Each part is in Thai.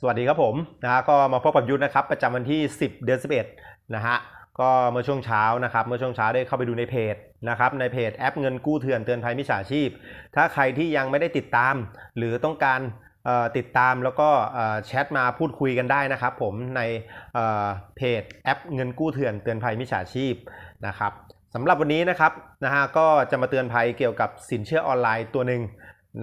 สวัสดีครับผมนะฮะก็มาพบกับยุทธนะครับประจำวันที่ 10 เดือน 11 นะฮะก็เมื่อช่วงเช้านะครับเมื่อช่วงเช้าได้เข้าไปดูในเพจนะครับในเพจแอปเงินกู้เถื่อนเตือนภัยมิจฉาชีพ ถ้าใครที่ยังไม่ได้ติดตาม หรือต้องการติดตามแล้วก็แชทมาพูดคุยกันได้นะครับ ผมในเเพจแอปเงินกู้เถื่อนเตือนภัยมิจฉาชีพนะครับสำหรับวันนี้นะครับนะฮะก็จะมาเตือนภัยเกี่ยวกับสินเชื่อออนไลน์ตัวหนึ่ง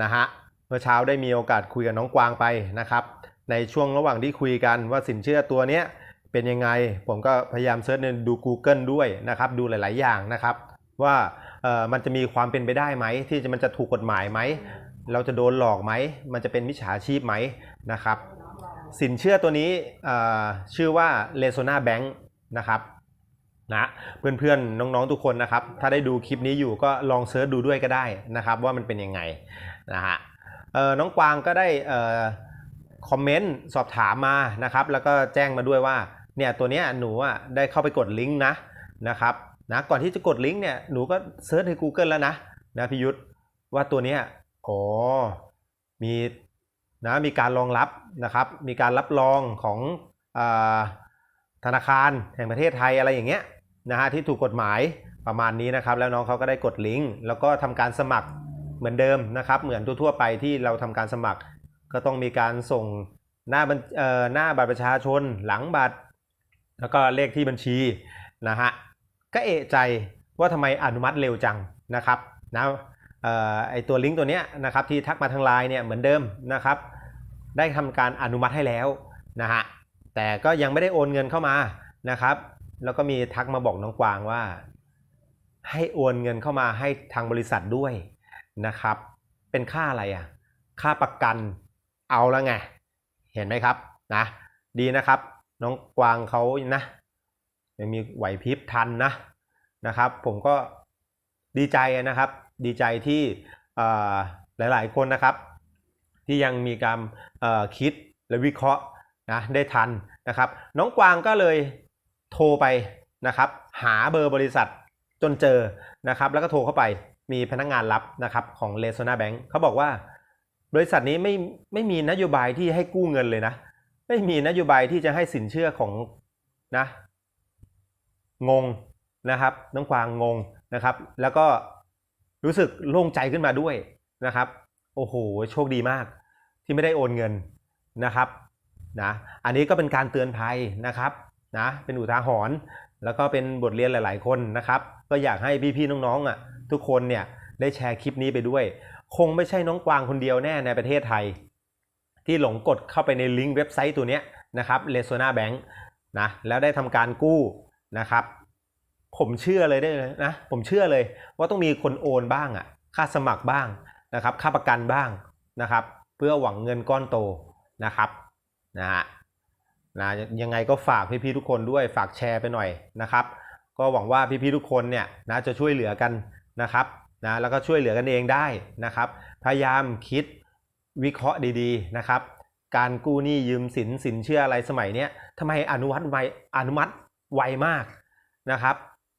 นะฮะเมื่อเช้าได้มีโอกาสคุยกับน้องกวางไปนะครับ ในช่วงระหว่างที่คุยกันว่าสินเชื่อตัวเนี้ยเป็นยังไง ผมก็พยายามเซิร์ชในดู Google ด้วยนะครับ ดูหลาย ๆ อย่างนะครับ ว่ามันจะมีความเป็นไปได้ไหม ที่จะมันจะถูกกฎหมายไหม เราจะโดนหลอกไหม มันจะเป็นมิจฉาชีพไหมนะครับ สินเชื่อตัวนี้ชื่อว่า l e s o n a Bank นะครับนะเพื่อนๆน้องๆทุกคนนะครับ ถ้าได้ดูคลิปนี้อยู่ก็ลองเซิร์ชดูด้วยก็ได้นะครับ ว่ามันเป็นยังไงนะฮะน้องกวางก็ได้อ่อ คอมเมนต์สอบถามมานะครับแล้วก็แจ้งมาด้วยว่าเนี่ยตัวเนี้ยหนูอะได้เข้าไปกดลิงก์นะนะครับนะก่อนที่จะกดลิงก์เนี่ยหนูก็เซิร์ชใน Google แล้วนะนะพิยุทธว่าตัวเนี้ยอ๋อมีนะมีการรองรับนะครับ มีการรับรองของอธนาคารแห่งประเทศไทยอะไรอย่างเงี้ยนะฮะที่ถูกกฎหมายประมาณนี้นะครับ แล้วน้องเขาก็ได้กดลิงก์แล้วก็ทำการสมัครเหมือนเดิมนะครับ เหมือนทั่วๆไปที่เราทำการสมัคร ก็ต้องมีการส่งหน้าบัญหน้าบัตรประชาชนหลังบัตร แล้วก็เลขที่บัญชีนะฮะก็เอะใจว่าทำไมอนุมัติเร็วจังนะครับนะออไอตัวลิงก์ตัวเนี้ยนะครับที่ทักมาทางไลน์เนี่ยเหมือนเดิมนะครับ ได้ทำการอนุมัติให้แล้วนะฮะแต่ก็ยังไม่ได้โอนเงินเข้ามานะครับ แล้วก็มีทักมาบอกน้องกวางว่า ให้โอนเงินเข้ามาให้ทางบริษัทด้วยนะครับ เป็นค่าอะไรอะค่าประกัน เอาแล้วไง เห็นไหมครับนะ ดีนะครับ น้องกวางเขานะยังมีไหวพริบทันนะนะครับ ผมก็ดีใจนะครับ ดีใจที่เอ่อหลายๆคนนะครับ ที่ยังมีการคิดและวิเคราะห์นะได้ทันนะครับ น้องกวางก็เลยโทรไปนะครับ หาเบอร์บริษัทจนเจอนะครับ แล้วก็โทรเข้าไปมีพนักงานรับนะครับของ l e s o n a Bank เขาบอกว่า บริษัทนี้ไม่ไม่มีนโยบายที่ให้กู้เงินเลยนะ ไม่มีนโยบายที่จะให้สินเชื่อของนะงงนะครับน้องกวางงงนะครับ แล้วก็รู้สึกโล่งใจขึ้นมาด้วยนะครับ โอ้โหโชคดีมาก ที่ไม่ได้โอนเงินนะครับนะอันนี้ก็เป็นการเตือนภัยนะครับนะเป็นอุทาหรณ์แล้วก็เป็นบทเรียนหลาย ๆ คนนะครับ ก็อยากให้พี่ๆน้องๆอะทุกคนเนี่ยได้แชร์คลิปนี้ไปด้วย คงไม่ใช่น้องกวางคนเดียวแน่ในประเทศไทย ที่หลงกดเข้าไปในลิงก์เว็บไซต์ตัวนี้นะครับ l e s o n a Bank นะแล้วได้ทำการกู้นะครับผมเชื่อเลยได้เลยนะผมเชื่อเลยว่าต้องมีคนโอนบ้างอะ่ะค่าสมัครบ้างนะครับค่าประกันบ้างนะครับเพื่อหวังเงินก้อนโตนะครับนะฮะนะยังไงก็ฝากพี่ๆทุกคนด้วยฝากแชร์ไปหน่อยนะครับ ก็หวังว่าพี่ๆทุกคนเนี่ยนะจะช่วยเหลือกันนะครับ นะแล้วก็ช่วยเหลือกันเองได้นะครับ พยายามคิดวิเคราะห์ดีๆนะครับ การกู้หนี้ยืมสินสินเชื่ออะไรสมัยเนี้ยทำไมอนุมัติไวอนุมัติไวมากนะครับ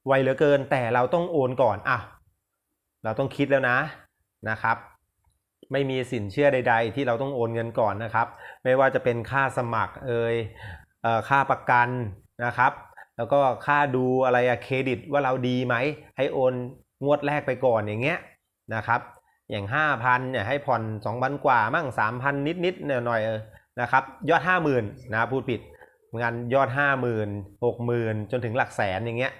ไวเหลือเกินแต่เราต้องโอนก่อนอะเราต้องคิดแล้วนะนะครับ ไม่มีสินเชื่อใด ๆ ที่เราต้องโอนเงินก่อนนะครับ ไม่ว่าจะเป็นค่าสมัครเอ่ยเอค่าประกันนะครับ แล้วก็ค่าดูอะไรอะเครดิตว่าเราดีไหมให้โอน งวดแรกไปก่อนอย่างเงี้ยนะครับ อย่าง 5,000เนี่ยให้ผ่อน 2,000 กว่ามั่ง 3,000 นิดๆหน่อยๆเออนะครับยอด 50,000นะพูดผิดงานยอด 50,000 60,000 จนถึงหลักแสนอย่างเงี้ย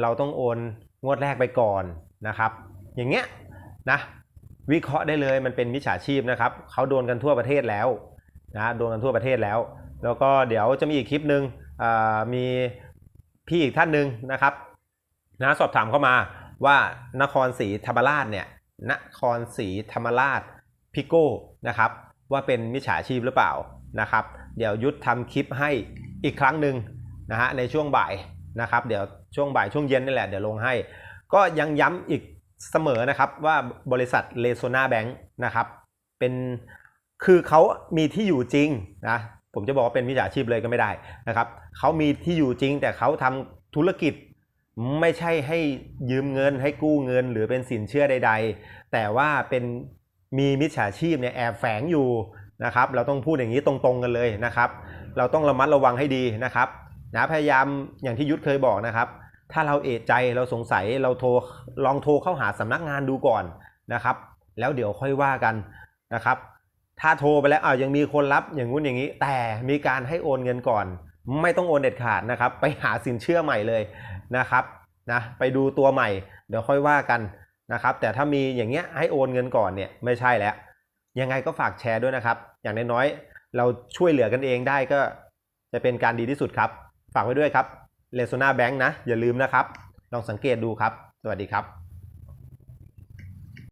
เราต้องโอนงวดแรกไปก่อนนะครับ อย่างเงี้ยนะวิเคราะห์ได้เลยมันเป็นมิจฉาชีพนะครับเขาโดนกันทั่วประเทศแล้วนะโดนกันทั่วประเทศแล้ว แล้วก็เดี๋ยวจะมีอีกคลิปหนึ่งมีพี่อีกท่านหนึ่งนะครับนะสอบถามเข้ามา ว่านครศรีธรรมราชเนี่ยนครศรีธรรมราชพิโก้นะครับว่าเป็นมิจฉาชีพหรือเปล่านะครับ เดี๋ยวยุทธทำคลิปให้อีกครั้งหนึ่งนะฮะในช่วงบ่ายนะครับเดี๋ยวช่วงบ่ายช่วงเย็นนี่แหละเดี๋ยวลงให้ ก็ยังย้ำอีกเสมอนะครับว่าบริษัทเลโซนาแบงค์นะครับเป็นคือเขามีที่อยู่จริงนะผมจะบอกว่าเป็นมิจฉาชีพเลยก็ไม่ได้นะครับเขามีที่อยู่จริงแต่เขาทำธุรกิจ ไม่ใช่ให้ยืมเงินให้กู้เงิน หรือเป็นสินเชื่อใด ๆ แต่ว่าเป็นมีมิจฉาชีพเนี่ยแอบแฝงอยู่นะครับ เราต้องพูดอย่างนี้ตรงๆกันเลยนะครับ เราต้องระมัดระวังให้ดีนะครับนะพยายามอย่างที่ยุทธเคยบอกนะครับ ถ้าเราเอะใจเราสงสัยเราโทรลองโทรเข้าหาสำนักงานดูก่อนนะครับ แล้วเดี๋ยวค่อยว่ากันนะครับ ถ้าโทรไปแล้วอ้าวยังมีคนรับอย่างงู้นอย่างนี้ แต่มีการให้โอนเงินก่อน ไม่ต้องโอนเด็ดขาดนะครับ ไปหาสินเชื่อใหม่เลย นะครับนะไปดูตัวใหม่ เดี๋ยวค่อยว่ากันนะครับ แต่ถ้ามีอย่างเงี้ยให้โอนเงินก่อนเนี่ยไม่ใช่แล้ว ยังไงก็ฝากแชร์ด้วยนะครับ อย่างน้อยๆเราช่วยเหลือกันเองได้ก็จะเป็นการดีที่สุดครับ ฝากไว้ด้วยครับเลโซนาแบงค์นะ อย่าลืมนะครับ ลองสังเกตดูครับ สวัสดีครับ